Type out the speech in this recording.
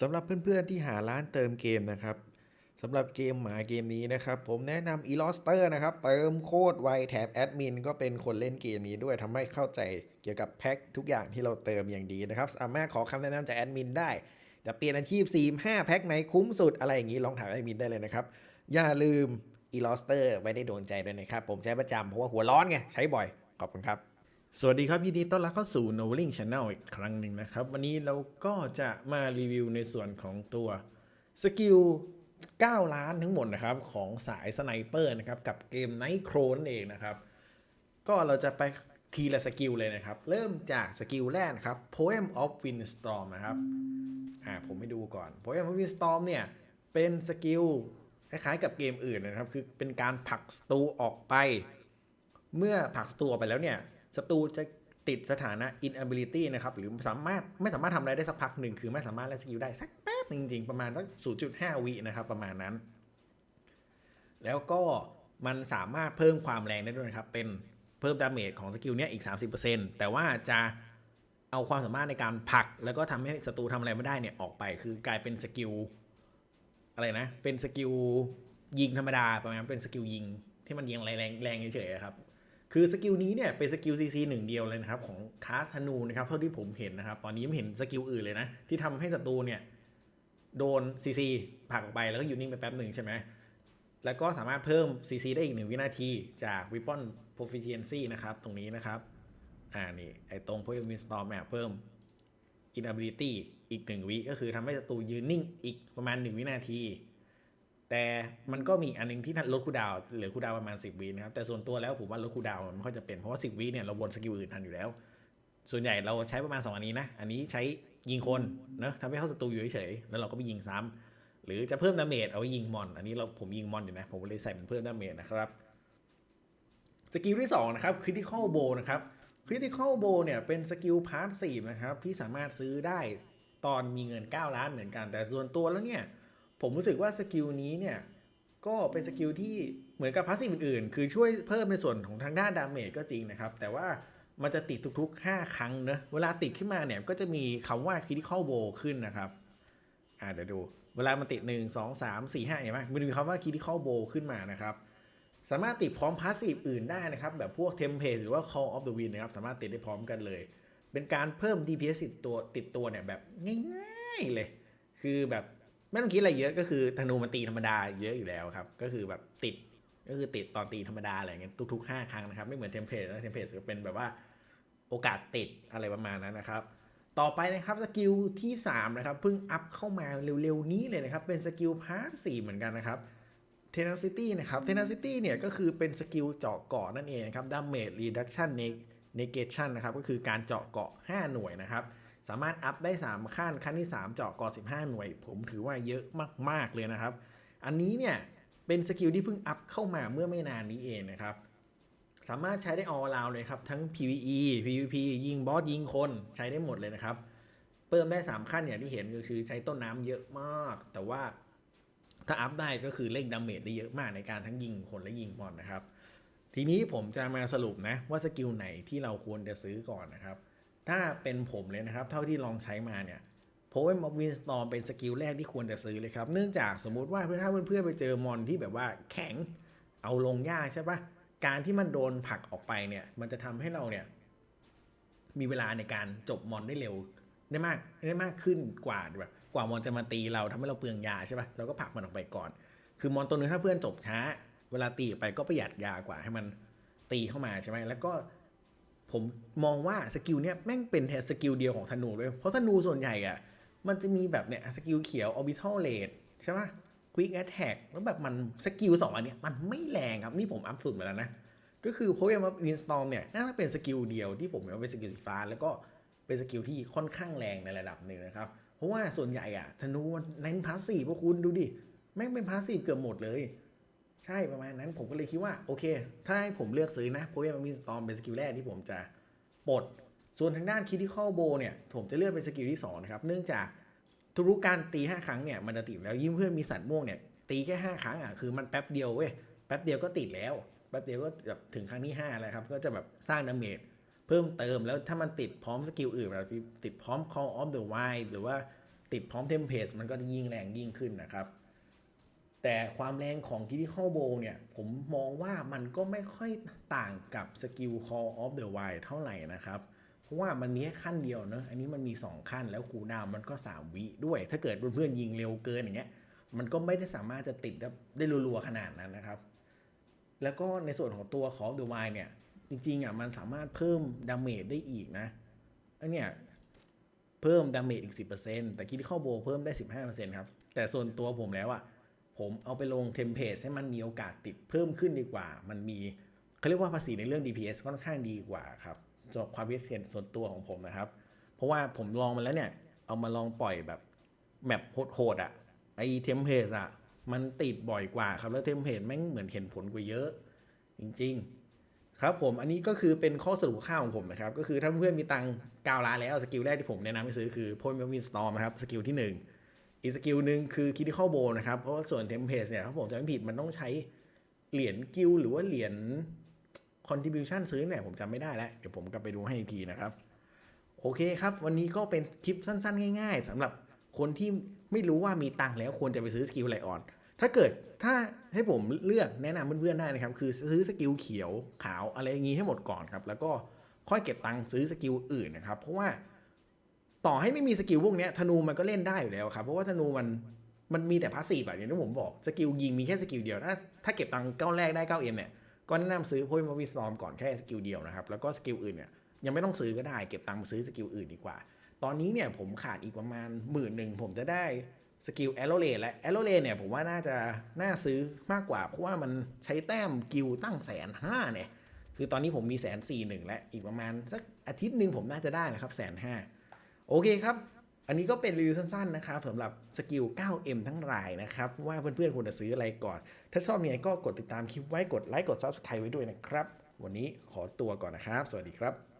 สำหรับเพื่อนๆที่หาร้านเติมเกมนะครับสำหรับเกมหมาเกมนี้นะครับ ผมแนะนำ e l o s t e r นะครับ เติมโคตรไวแถมแอดมินก็เป็นคนเล่นเกมนี้ด้วยทำให้เข้าใจเกี่ยวกับแพ็คทุกอย่างที่เราเติมอย่างดีนะครับ สามารถขอคำแนะนำจากแอดมินได้ จะเปลี่ยนอาชีพ 4 5 แพ็คไหนคุ้มสุดอะไรอย่างนี้ลองถามแอดมินได้เลยนะครับ อย่าลืม e l o s t e r ไว้ได้โดนใจด้วยนะครับ ผมใช้ประจำเพราะว่าหัวร้อนไงใช้บ่อยขอบคุณครับ สวัสดีครับยินดีต้อนรับเข้าสู่ Noveling Channel อีกครั้งหนึ่งนะครับ วันนี้เราก็จะมารีวิวในส่วนของตัวสกิล 9 ล้านทั้งหมดนะครับ ของสายสไนเปอร์นะครับ กับเกม Night Crow นั่นเองนะครับ ก็เราจะไปทีละสกิลเลยนะครับ เริ่มจากสกิลแรกครับ Poem of Windstorm นะครับอ่าผมให้ดูก่อน Poem of Windstorm เนี่ยเป็นสกิลคล้ายๆกับเกมอื่นนะครับ คือเป็นการผลักศัตรูออกไป เมื่อผลักศัตรูไปแล้วเนี่ย ศัตรูจะติดสถานะ inability นะครับ หรือสามารถไม่สามารถทำอะไรได้สักพักหนึ่ง คือไม่สามารถเล่นสกิลได้สักแป๊บจริงๆ ประมาณสัก 0.5 วินะครับ ประมาณนั้น แล้วก็มันสามารถเพิ่มความแรงได้ด้วยครับ เป็นเพิ่มดาเมจของสกิลเนี้ยอีก 30%แต่ว่าจะเอาความสามารถในการผลัก แล้วก็ทำให้ศัตรูทำอะไรไม่ได้เนี่ยออกไป คือกลายเป็นสกิลอะไรนะ เป็นสกิลยิงธรรมดาประมาณเป็นสกิลยิงที่มันยิงแรงแรงเฉยๆครับ คือสกิลนี้เนี่ยเป็นสกิลซีซีหนึ่งเดียวเลยนะครับของคาสธนูนะครับเท่าที่ผมเห็นนะครับ ตอนนี้ไม่เห็นสกิลอื่นเลยนะ ที่ทำให้ศัตรูเนี่ยโดนซีซีผลักออกไปแล้วก็อยู่นิ่งไปแป๊บหนึ่งใช่ไหมแล้วก็สามารถเพิ่ม CC ได้อีกหนึ่งวินาทีจาก Weapon Proficiency นะครับ ตรงนี้นะครับ อ่านี่ไอตรง Poem Windstorm เนี่ยเพิ่ม Inability อีกหนึ่งวิก็คือทำให้ศัตรูยืนนิ่งอีกประมาณ1วินาที แต่มันก็มีอันหนึงที่ลดคูดาวเหลือคูดาวประมาณ 10วินะครับแต่ส่วนตัวแล้วผมว่าลดคูดาวมันไม่ค่อยจะเป็นเพราะว่า10วิเนี่ยเราวนสกิลอื่นทันอยู่แล้ว ส่วนใหญ่เราใช้ประมาณ 2 อันนี้นะอันนี้ใช้ยิงคนเนอะทำให้เข้าศัตรูอยู่เฉยๆแล้วเราก็ไปยิงซ้ำหรือจะเพิ่มดาเมจเอาไว้ยิงมอน อันนี้เราผมยิงมอนอยู่นะผมเลยใส่เป็นเพิ่มดาเมจนะครับสกิลที่2นะครับ Critical Bow นะครับ Critical Bow เนี่ยเป็นสกิลพาร์ทสี่นะครับที่สามารถซื้อได้ตอนมีเงิน 9 ล้านเหมือนกัน แต่ส่วนตัวแล้วเนี่ย ผมรู้สึกว่าสกิลนี้เนี่ยก็เป็นสกิลที่เหมือนกับพาสซีฟอื่นๆ คือช่วยเพิ่มในส่วนของทางด้านดาเมจก็จริงนะครับ แต่ว่ามันจะติดทุกๆ 5 ครั้งเนอะเวลาติดขึ้นมาเนี่ยก็จะมีคำว่า Critical Bow ขึ้นนะครับอ่าเดี๋ยวดู เวลามันติด 1 2 3 4 5เห็นไหมมันมีคำว่า Critical Bow ขึ้นมานะครับ สามารถติดพร้อมพาสซีฟอื่นได้นะครับ แบบพวก Tempest หรือว่า Call of the Wind นะครับ สามารถติดได้พร้อมกันเลย เป็นการเพิ่ม DPS ติดตัวติดตัวเนี่ยแบบง่ายๆเลย คือแบบ ไม่ต้องคิดอะไรเยอะก็คือธนูมันตีธรรมดาเยอะอยู่แล้วครับ ก็คือแบบติดก็คือติดตอนตีธรรมดาอะไรเงี้ยทุกๆ5ครั้งนะครับ ไม่เหมือนเทมเพลตนะเทมเพลตจะเป็นแบบว่าโอกาสติดอะไรประมาณนั้นนะครับ ต่อไปนะครับสกิลที่ 3 นะครับเพิ่งอัพเข้ามาเร็วๆนี้เลยนะครับ เป็นสกิลพาร์ท4เหมือนกันนะครับ Tenacity นะครับ Tenacity เนี่ยก็คือเป็นสกิลเจาะเกาะนั่นเองนะครับ Damage Reduction Negation นะครับก็คือการเจาะเกาะ 5 หน่วยนะครับ สามารถอัพได้ 3 ขั้นขั้นที่ 3 เจาะกาะ15 หน่วย ผมถือว่าเยอะมาก ๆ เลยนะครับ อันนี้เนี่ยเป็นสกิลที่เพิ่งอัพเข้ามาเมื่อไม่นานนี้เองนะครับ สามารถใช้ได้ all round เลยครับ ทั้ง PVE PVP ยิงบอสยิงคนใช้ได้หมดเลยนะครับ เพิ่มได้ 3 ขั้นอย่างที่เห็นก็คือใช้ต้นน้ำเยอะมาก แต่ว่าถ้าอัพได้ก็คือเล่งดาเมจได้เยอะมากในการทั้งยิงคนและยิงมอนนะครับ ทีนี้ผมจะมาสรุปนะว่าสกิลไหนที่เราควรจะซื้อก่อนนะครับ ถ้าเป็นผมเลยนะครับ เท่าที่ลองใช้มาเนี่ย Poem of Windstorm เป็นสกิลแรกที่ควรจะซื้อเลยครับ เนื่องจากสมมุติว่าถ้าเพื่อนๆไปเจอมอนที่แบบว่าแข็งเอาลงยากใช่ปะการที่มันโดนผลักออกไปเนี่ย มันจะทำให้เราเนี่ยมีเวลาในการจบมอนได้เร็วได้มากได้มากขึ้นกว่าแบบกว่ามอนจะมาตีเราทำให้เราเปลืองยาใช่ปะเราก็ผลักมันออกไปก่อน คือมอนตัวนึงถ้าเพื่อนจบช้า เวลาตีไปก็ประหยัดยากว่าให้มันตีเข้ามาใช่ไหมแล้วก็ ผมมองว่าสกิลเนี้ยแม่งเป็นแค่สกิลเดียวของธนูเลยเพราะธนูส่วนใหญ่อะมันจะมีแบบเนี้ยสกิลเขียว orbital rate ใช่ปะ quick attack แล้วแบบมันสกิลสองอันเนี้ยมันไม่แรงครับ นี่ผมอัพสุดมาแล้วนะ ก็คือ Poem of Windstorm เนี่ยน่าจะเป็นสกิลเดียวที่ผมเห็นว่าเป็นสกิลสีฟ้า แล้วก็เป็นสกิลที่ค่อนข้างแรงในระดับหนึ่งนะครับ เพราะว่าส่วนใหญ่อะธนูมันเน้นพาสซีฟพวกคุณดูดิแม่งเป็นพาสซีฟเกือบหมดเลย ใช่ประมาณนั้นผมก็เลยคิดว่าโอเค ถ้าให้ผมเลือกซื้อนะ Poem of Windstorm เป็นสกิลแรกที่ผมจะปลด ส่วนทางด้าน Critical Bow เนี่ย ผมจะเลือกเป็นสกิลที่2นะครับ เนื่องจากทุกๆการตี 5 ครั้งเนี่ย มันจะติดแล้วยิ่งเพื่อนมีสัตว์ม่วงเนี่ย ตีแค่ 5 ครั้งอะ คือมันแป๊บเดียวเว้ย แป๊บเดียวก็ติดแล้ว แป๊บเดียวก็แบบถึงครั้งที่5แล้วครับ ก็จะแบบสร้างดาเมจเพิ่มเติมแล้วถ้ามันติดพร้อมสกิลอื่นแบบติดพร้อม Call of the Wild หรือว่าติดพร้อมเทมเพลตมันก็ยิ่งแรงยิ่งขึ้นนะครับ แต่ความแรงของ Critical Bow เนี่ย ผมมองว่ามันก็ไม่ค่อยต่างกับสกิล Call of the Wild เท่าไหร่นะครับ เพราะว่ามันมีแค่ขั้นเดียวเนอะอันนี้มันมี 2 ขั้นแล้วคูดาวมันก็ 3 วิด้วย ถ้าเกิดเพื่อนๆยิงเร็วเกินอย่างเงี้ยมันก็ไม่ได้สามารถจะติดได้รัวๆขนาดนั้นนะครับ แล้วก็ในส่วนของตัว Call of the Wild เนี่ย จริงๆอะมันสามารถเพิ่มดาเมจได้อีกนะอันเนี้ยเพิ่มดาเมจอีก 10%แต่คิดเข้าโบเพิ่มได้ 15%ครับแต่ส่วนตัวผมแล้วอะ ผมเอาไปลงเทมเพลตให้มันมีโอกาสติดเพิ่มขึ้นดีกว่า มันมีเขาเรียกว่าภาษีในเรื่อง DPS ค่อนข้างดีกว่าครับสำหรับความพิเศษส่วนตัวของผมนะครับ เพราะว่าผมลองมาแล้วเนี่ย เอามาลองปล่อยแบบแมปโหดๆอะไอเทมเพลตอะ มันติดบ่อยกว่าครับ แล้วเทมเพลตแม่งเหมือนเห็นผลกว่าเยอะ จริง ๆ ครับผมอันนี้ก็คือเป็นข้อสรุปข้าวของผมนะครับ ก็คือถ้าเพื่อนมีตังกาวลาแล้วสกิลแรกที่ผมแนะนำให้ซื้อคือพ่นวินสตอมนะครับสกิลที่หนึ่ง อีกสกิลหนึ่งคือ critical bow นะครับ เพราะว่าส่วนเทมเพลตเนี่ยถ้าผมจำไม่ผิดมันต้องใช้เหรียญกิลหรือว่าเหรียญ contribution ซื้อเนี่ยผมจำไม่ได้แล้ว เดี๋ยวผมกลับไปดูให้อีกทีนะครับ โอเคครับ วันนี้ก็เป็นคลิปสั้น ๆ ง่ายๆสำหรับคนที่ไม่รู้ว่ามีตังค์แล้วควรจะไปซื้อสกิลอะไรอ่อน ถ้าเกิดถ้าให้ผมเลือกแนะนำเพื่อนๆได้นะครับ คือซื้อสกิลเขียวขาวอะไรอย่างงี้ให้หมดก่อนครับ แล้วก็ค่อยเก็บตังค์ซื้อสกิลอื่นนะครับ เพราะว่า ต่อให้ไม่มีสกิลพวกนี้ธนูมันก็เล่นได้อยู่แล้วครับ เพราะว่าธนูมันมันมีแต่พาสซีฟแบบอย่างที่ผมบอกสกิลยิงมีแค่สกิลเดียว ถ้าถ้าเก็บตังค์ก้าวแรกได้9 m เอ็มเนี่ยก็แนะนำซื้อพวกมาวิสตอมก่อนแค่สกิลเดียวนะครับแล้วก็สกิลอื่นเนี่ยยังไม่ต้องซื้อก็ได้เก็บตังค์ซื้อสกิลอื่นดีกว่า ตอนนี้เนี่ยผมขาดอีกประมาณหมื่นหนึ่งผมจะได้สกิลแอโรเลและแอโรเลเนี่ยผมว่าน่าจะน่าซื้อมากกว่า เพราะว่ามันใช้แต้มกิลตั้งแสนห้าเนี่ยคือตอนนี้ผมมีแสนสี่หนึ่งและอีกประมาณสักอาทิตย์หนึ่งผมน่าจะได้นะครับแสนห้า โอเคครับ อันนี้ก็เป็นรีวิวสั้นๆนะครับสำหรับสกิล 9M ทั้งหลายนะครับ ว่าเพื่อนๆควรจะซื้ออะไรก่อน ถ้าชอบเนี่ยก็กดติดตามคลิปไว้กดไลค์กด Subscribe ไว้ด้วยนะครับ วันนี้ขอตัวก่อนนะครับ สวัสดีครับ